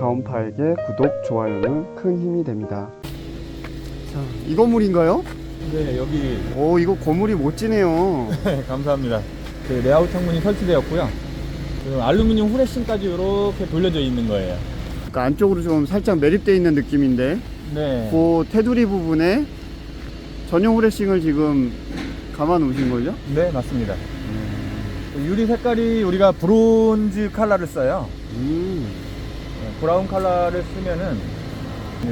다운파에게 구독, 좋아요는 큰 힘이 됩니다. 자, 이 건물인가요? 네, 여기 오, 이거 건물이 멋지네요. 감사합니다. 그 레아웃 창문이 설치되었고요. 그 알루미늄 후레싱까지 이렇게 돌려져 있는 거예요. 그러니까 안쪽으로 좀 살짝 매립되어 있는 느낌인데, 네. 그 테두리 부분에 전용 후레싱을 지금 감아 놓으신 거죠? 네, 맞습니다. 그 유리 색깔이 우리가 브론즈 컬러를 써요. 음, 네, 브라운 컬러를 쓰면은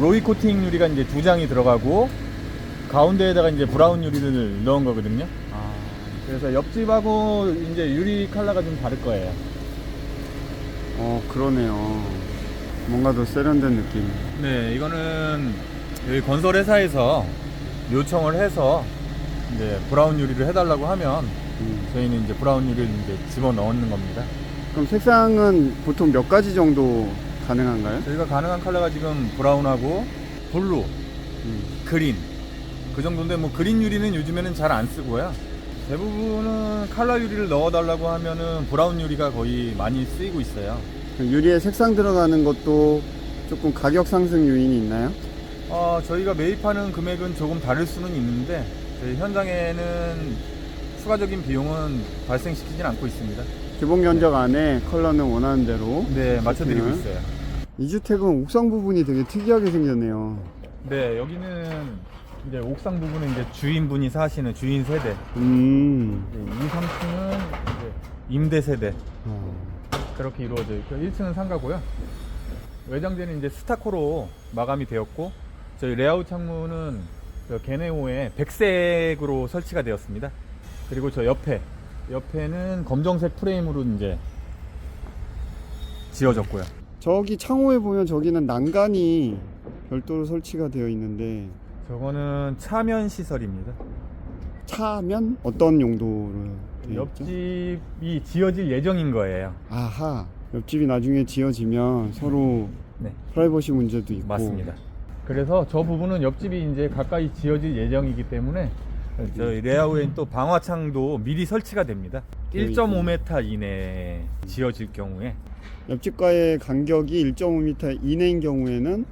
로이 코팅 유리가 이제 두 장이 들어가고 가운데에다가 이제 브라운 유리를 넣은 거거든요. 아, 그래서 옆집하고 이제 유리 컬러가 좀 다를 거예요. 어, 그러네요. 뭔가 더 세련된 느낌. 네, 이거는 여기 건설 회사에서 요청을 해서 이제 브라운 유리를 해달라고 하면 음. 저희는 이제 브라운 유리를 이제 집어 넣는 겁니다. 그럼 색상은 보통 몇 가지 정도 가능한가요? 저희가 가능한 컬러가 지금 브라운하고 블루, 음. 그린 그 정도인데 뭐 그린 유리는 요즘에는 잘 안 쓰고요. 대부분은 컬러 유리를 넣어달라고 하면은 브라운 유리가 거의 많이 쓰이고 있어요. 그 유리에 색상 들어가는 것도 조금 가격 상승 요인이 있나요? 어, 저희가 매입하는 금액은 조금 다를 수는 있는데 저희 현장에는 추가적인 비용은 발생시키진 않고 있습니다. 기본 견적 안에 컬러는 원하는 대로. 네, 맞춰드리고. 있어요. 이 주택은 옥상 부분이 되게 특이하게 생겼네요. 네, 여기는 이제 옥상 부분은 이제 주인분이 사시는 주인 세대. 음. 이제 2, 3층은 이제 임대 세대. 어. 그렇게 이루어져 있고 1층은 상가고요. 외장재는 이제 스타코로 마감이 되었고 저희 레아웃 창문은 저 게네오에 백색으로 설치가 되었습니다. 그리고 저 옆에 옆에는 검정색 프레임으로 이제 지어졌고요. 저기 창호에 보면 저기는 난간이 별도로 설치가 되어 있는데 저거는 차면 시설입니다. 차면 어떤 용도로 되어 있죠? 옆집이 지어질 예정인 거예요. 아하. 옆집이 나중에 지어지면 서로 네, 프라이버시 문제도 있고 맞습니다. 그래서 저 부분은 옆집이 이제 가까이 지어질 예정이기 때문에 저희 레아우에 또 방화창도 미리 설치가 됩니다. 되어 1.5m 이내에 지어질 경우에 옆집과의 간격이 1.5m 이내인 경우에는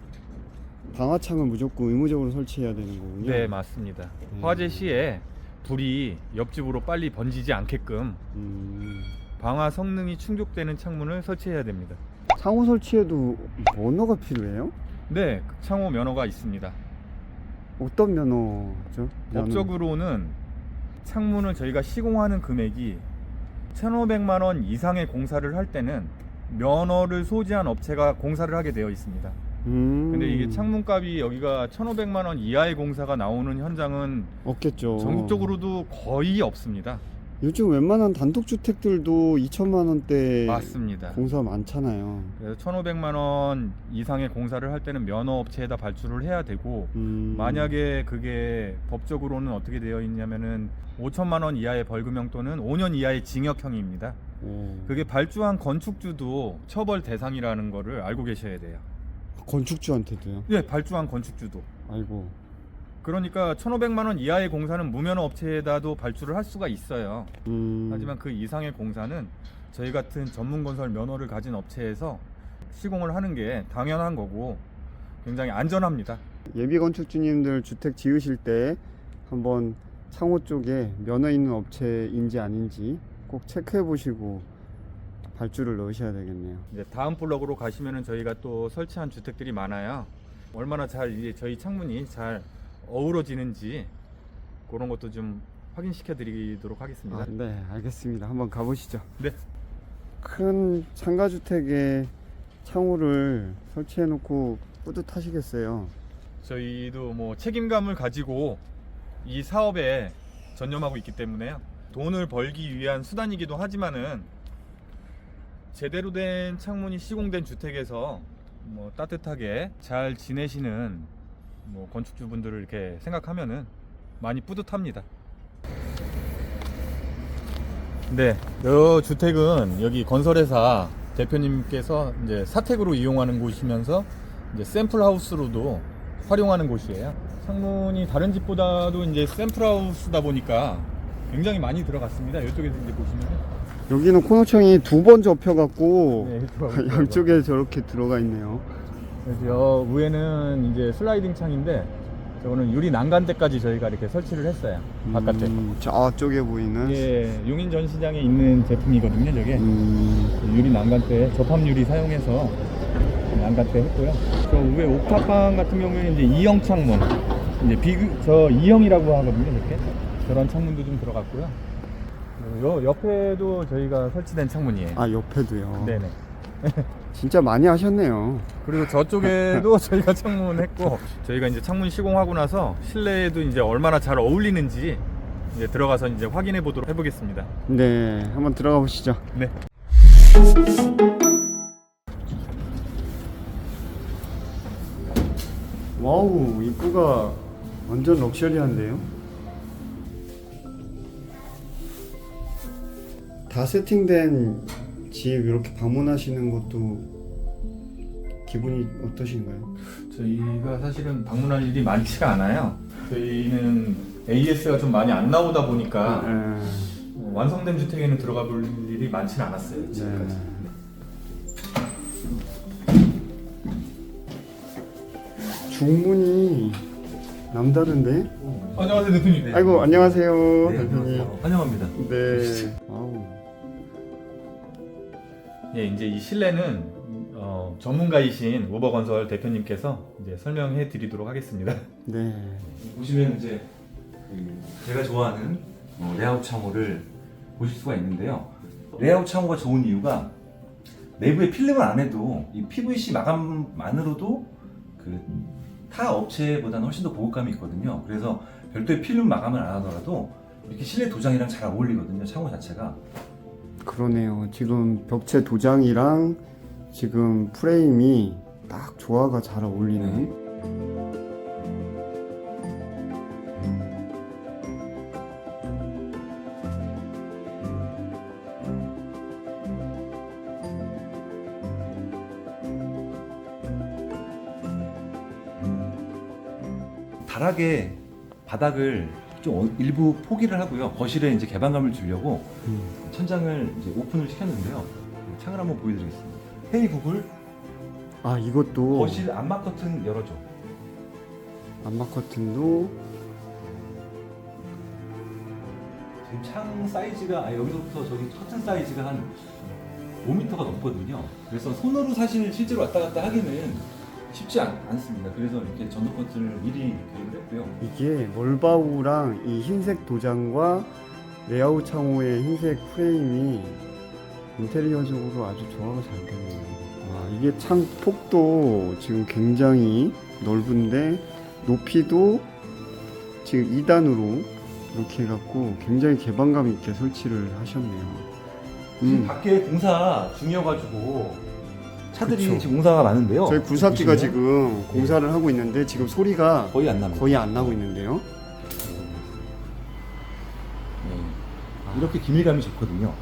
방화창을 무조건 의무적으로 설치해야 되는 거군요. 네 맞습니다. 음. 화재 시에 불이 옆집으로 빨리 번지지 않게끔 음, 방화 성능이 충족되는 창문을 설치해야 됩니다. 창호 설치에도 면허가 필요해요? 네, 창호 면허가 있습니다. 어떤 면허죠? 면허. 법적으로는 창문을 저희가 시공하는 금액이 1,500만 원 이상의 공사를 할 때는 면허를 소지한 업체가 공사를 하게 되어 있습니다. 음, 근데 이게 창문값이 여기가 1,500만 원 이하의 공사가 나오는 현장은 없겠죠. 전국적으로도 거의 없습니다. 요즘 웬만한 단독 주택들도 2천만 원대 맞습니다. 공사 많잖아요. 그래서 1,500만 원 이상의 공사를 할 때는 면허 업체에다 발주를 해야 되고 음, 만약에 그게 법적으로는 어떻게 되어 있냐면은 5천만 원 이하의 벌금형 또는 5년 이하의 징역형입니다. 오. 그게 발주한 건축주도 처벌 대상이라는 거를 알고 계셔야 돼요. 건축주한테도요. 네, 발주한 건축주도. 아이고. 그러니까 1,500만 원 이하의 공사는 무면허 업체에다도 발주를 할 수가 있어요. 음, 하지만 그 이상의 공사는 저희 같은 전문 건설 면허를 가진 업체에서 시공을 하는 게 당연한 거고 굉장히 안전합니다. 예비 건축주님들 주택 지으실 때 한번 창호 쪽에 면허 있는 업체인지 아닌지 꼭 체크해 보시고 발주를 넣으셔야 되겠네요. 이제 다음 블럭으로 가시면은 저희가 또 설치한 주택들이 많아요. 얼마나 잘 이제 저희 창문이 잘 어우러지는지 그런 것도 좀 확인시켜 드리도록 하겠습니다. 아, 네, 알겠습니다. 한번 가보시죠. 네. 큰 상가 주택에 창호를 설치해 놓고 뿌듯하시겠어요. 저희도 뭐 책임감을 가지고 이 사업에 전념하고 있기 때문에요. 돈을 벌기 위한 수단이기도 하지만은 제대로 된 창문이 시공된 주택에서 뭐 따뜻하게 잘 지내시는 뭐 건축주분들을 이렇게 생각하면은 많이 뿌듯합니다. 네, 이 주택은 여기 건설회사 대표님께서 이제 사택으로 이용하는 곳이면서 이제 샘플 하우스로도 활용하는 곳이에요. 창문이 다른 집보다도 이제 샘플 하우스다 보니까 굉장히 많이 들어갔습니다. 이쪽에서 이제 보시면 여기는 코너창이 두 번 접혀갖고 네, 양쪽에 저렇게 들어가 있네요. 여 위에는 이제 슬라이딩 창인데 저거는 유리 난간대까지 저희가 이렇게 설치를 했어요. 바깥에. 음, 저 쪽에 보이는. 이게 용인 전시장에 있는 제품이거든요, 저게. 음, 유리 난간대, 접합 유리 사용해서 난간대 했고요. 저 위에 옥탑방 같은 경우에는 이제 2형 창문, 이제 비교, 저 2형이라고 하거든요, 이렇게. 저런 창문도 좀 들어갔고요. 요 옆에도 저희가 설치된 창문이에요. 아 옆에도요. 네네. 진짜 많이 하셨네요. 그리고 저쪽에도 저희가 창문 했고 저희가 이제 창문 시공하고 나서 실내에도 이제 얼마나 잘 어울리는지 이제 들어가서 이제 확인해 보도록 해보겠습니다. 네, 한번 들어가 보시죠. 네. 와우, 입구가 완전 럭셔리한데요? 다 세팅된 집 이렇게 방문하시는 것도 기분이 어떠신가요? 저희가 사실은 방문할 일이 많지가 않아요. 저희는 AS가 좀 많이 안 나오다 보니까 네. 어, 완성된 주택에는 들어가 볼 일이 많지는 않았어요. 지금까지. 네. 중문이 남다른데? 안녕하세요 대표님. 아이고 안녕하세요 네, 대표님. 안녕하세요. 환영합니다. 네. 아우. 예, 이제 이 실내는 어, 전문가이신 우버건설 대표님께서 이제 설명해 드리도록 하겠습니다. 네. 보시면 이제 그 제가 좋아하는 어, 레이아웃 창호를 보실 수가 있는데요. 레이아웃 창호가 좋은 이유가 내부에 필름을 안 해도 이 PVC 마감만으로도 그 타 업체보다는 훨씬 더 보급감이 있거든요. 그래서 별도의 필름 마감을 안 하더라도 이렇게 실내 도장이랑 잘 어울리거든요. 창호 자체가. 그러네요. 지금 벽체 도장이랑 지금 프레임이 딱 조화가 잘 어울리는. 다락에 바닥을 좀 어- 일부 포기를 하고요. 거실에 이제 개방감을 주려고 음. 천장을 이제 오픈을 시켰는데요. 창을 한번 보여드리겠습니다. 헤이 구글 아 이것도 거실 안마 커튼 열어줘. 안마 커튼도 지금 창 사이즈가 아, 여기서부터 저기 커튼 사이즈가 한 5m가 넘거든요. 그래서 손으로 사실 실제로 왔다 갔다 하기는 쉽지 않, 않습니다. 그래서 이렇게 전동 커튼을 미리 계획을 했고요. 이게 멀바우랑 이 흰색 도장과 레아웃 창호의 흰색 프레임이 인테리어적으로 아주 조화가 잘 되네요. 와, 이게 창 폭도 지금 굉장히 넓은데 높이도 지금 2단으로 이렇게 해갖고 굉장히 개방감 있게 설치를 하셨네요. 지금 음, 밖에 공사 중이어가지고 차들이 그쵸. 지금 공사가 많은데요. 저희 보시면 지금 공사를 하고 있는데 지금 소리가 거의 안 납니다. 거의 안 나고 있는데요. 네. 이렇게 기밀감이 좋거든요.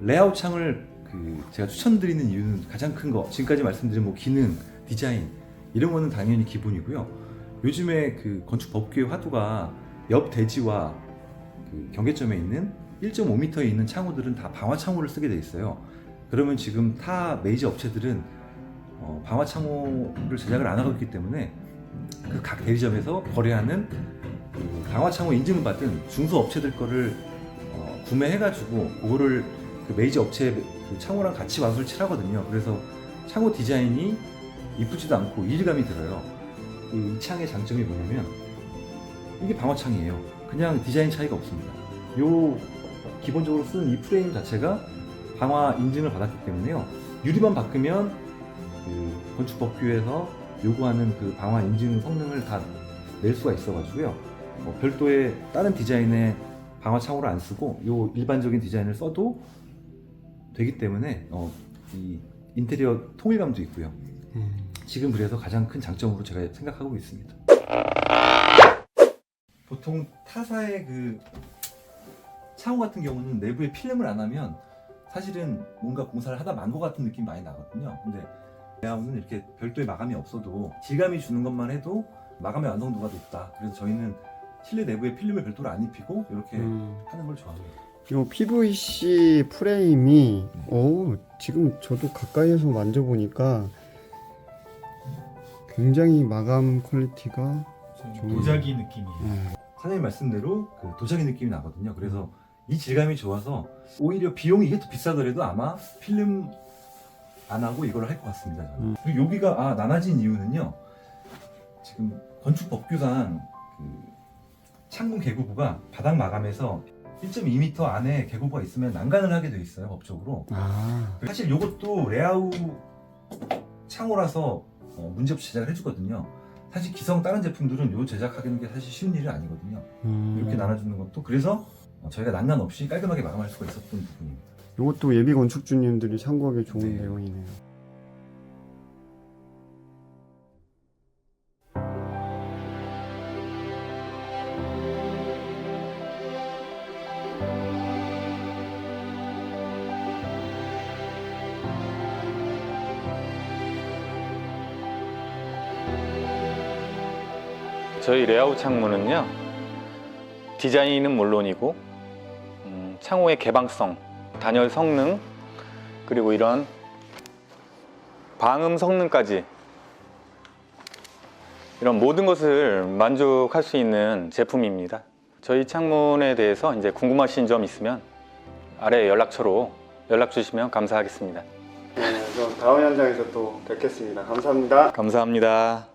레이아웃 창을 그 제가 추천드리는 이유는 가장 큰 거 지금까지 말씀드린 뭐 기능, 디자인 이런 거는 당연히 기본이고요. 요즘에 그 건축 법규의 화두가 옆 대지와 그 경계점에 있는 1.5m에 있는 창호들은 다 방화 창호를 쓰게 돼 있어요. 그러면 지금 타 메이저 업체들은 어, 방화 창호를 제작을 안 하고 있기 때문에 그 각 대리점에서 거래하는 그 방화 창호 인증을 받은 중소 업체들 거를 어, 구매해가지고 그거를 그 메이저 업체 그 창호랑 같이 와서 칠하거든요. 그래서 창호 디자인이 이쁘지도 않고 이질감이 들어요. 이 창의 장점이 뭐냐면 이게 방화 창이에요. 그냥 디자인 차이가 없습니다. 요 기본적으로 쓰는 이 프레임 자체가 방화 인증을 받았기 때문에요. 유리만 바꾸면 그 건축 법규에서 요구하는 그 방화 인증 성능을 다 낼 수가 있어가지고요. 어, 별도의 다른 디자인의 방화 창호를 안 쓰고 요 일반적인 디자인을 써도 되기 때문에 어, 이 인테리어 통일감도 있고요. 음. 지금 그래서 가장 큰 장점으로 제가 생각하고 있습니다. 보통 타사의 그 창호 같은 경우는 내부에 필름을 안 하면 사실은 뭔가 공사를 하다 만 것 같은 느낌 많이 나거든요. 근데 레아웃은 이렇게 별도의 마감이 없어도 질감이 주는 것만 해도 마감의 완성도가 높다. 그래서 저희는 실내 내부에 필름을 별도로 안 입히고 이렇게 음. 하는 걸 좋아합니다. 요 PVC 프레임이 오 지금 저도 가까이에서 만져보니까 굉장히 마감 퀄리티가 좋은- 도자기 느낌이에요. 음, 사장님 말씀대로 그 도자기 느낌이 나거든요. 그래서 이 질감이 좋아서 오히려 비용이 이게 더 비싸더라도 아마 필름 안 하고 이걸 할 것 같습니다. 저는. 음. 그리고 여기가 아 나눠진 이유는요. 지금 건축 법규상 그 창문 개구부가 바닥 마감에서 1.2m 안에 개구부가 있으면 난간을 하게 돼 있어요 법적으로. 아 사실 이것도 레아우 창호라서 어, 문제없이 제작을 해주거든요. 사실 기성 다른 제품들은 요 제작하는 게 사실 쉬운 일이 아니거든요. 음. 이렇게 나눠주는 것도 그래서 어, 저희가 난간 없이 깔끔하게 마감할 수가 있었던 부분입니다. 이것도 예비 건축주님들이 참고하기 좋은 네. 내용이네요. 저희 레아웃 창문은요 디자인은 물론이고 음, 창호의 개방성, 단열 성능 그리고 이런 방음 성능까지 이런 모든 것을 만족할 수 있는 제품입니다. 저희 창문에 대해서 이제 궁금하신 점 있으면 아래 연락처로 연락 주시면 감사하겠습니다. 네, 그럼 다음 현장에서 또 뵙겠습니다. 감사합니다. 감사합니다.